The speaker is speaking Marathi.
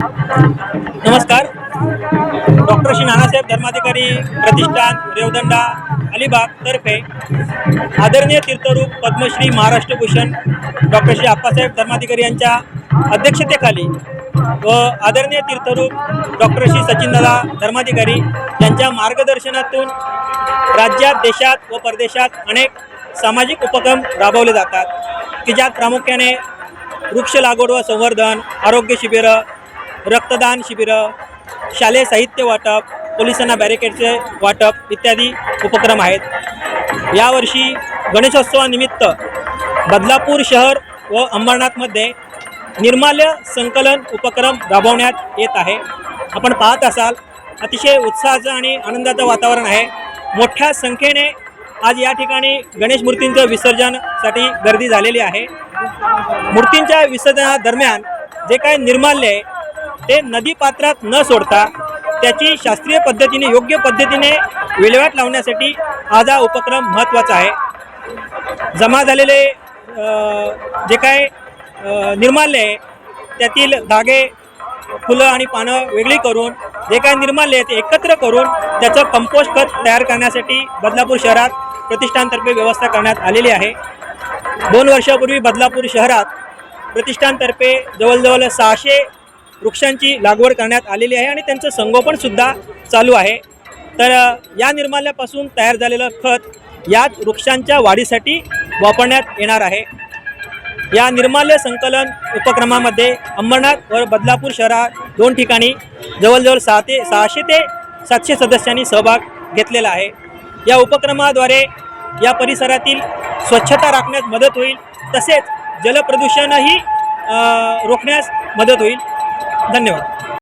नमस्कार. डॉक्टर श्री नानासाहेब धर्माधिकारी प्रतिष्ठान रेवदंडा अलिबाग तर्फे आदरणीय तीर्थरूप पद्मश्री महाराष्ट्र भूषण डॉक्टर श्री आप्पासाहेब धर्माधिकारी यांच्या अध्यक्षतेखाली व आदरणीय तीर्थरूप डॉक्टर श्री सचिनदादा धर्माधिकारी यांच्या मार्गदर्शनातून राज्यात देशात व परदेशात अनेक सामाजिक उपक्रम राबवले जातात की ज्यात प्रामुख्याने वृक्ष लागवड व संवर्धन आरोग्य शिबिरं रक्तदान शिबिरं शालेय साहित्य वाटप पोलिसांना बॅरिकेडचे वाटप इत्यादी उपक्रम आहेत. यावर्षी गणेशोत्सवानिमित्त बदलापूर शहर व अंबरनाथमध्ये निर्माल्य संकलन उपक्रम राबवण्यात येत आहे. आपण पाहत असाल अतिशय उत्साहाचं आणि आनंदाचं वातावरण आहे. मोठ्या संख्येने आज या ठिकाणी गणेश मूर्तींचं विसर्जनासाठी गर्दी झालेली आहे. मूर्तींच्या विसर्जनादरम्यान जे काही निर्माल्य आहे ते नदीपात्रात न सोडता त्याची शास्त्रीय पद्धतीने योग्य पद्धतीने विल्हेवाट लावण्यासाठी आज हा उपक्रम महत्त्वाचा आहे. जमा झालेले जे काय निर्माल्य आहे त्यातील धागे फुलं आणि पानं वेगळी करून जे काय निर्माल्य आहे ते एकत्र करून त्याचं कंपोस्ट खत तयार करण्यासाठी बदलापूर शहरात प्रतिष्ठानतर्फे व्यवस्था करण्यात आलेली आहे. दोन वर्षापूर्वी बदलापूर शहरात प्रतिष्ठानतर्फे जवळजवळ सहाशे वृक्षांची लागवड करण्यात आलेली आहे आणि त्यांचं संगोपनसुद्धा चालू आहे. तर या निर्माल्यापासून तयार झालेलं खत याच वृक्षांच्या वाढीसाठी वापरण्यात येणार आहे. या निर्माल्य संकलन उपक्रमामध्ये अंबरनाथ व बदलापूर शहरात दोन ठिकाणी जवळजवळ सहा ते सहाशे ते सातशे सदस्यांनी सहभाग घेतलेला आहे. या उपक्रमाद्वारे या परिसरातील स्वच्छता राखण्यास मदत होईल तसेच जलप्रदूषणही रोखण्यास मदत होईल. धन्यवाद.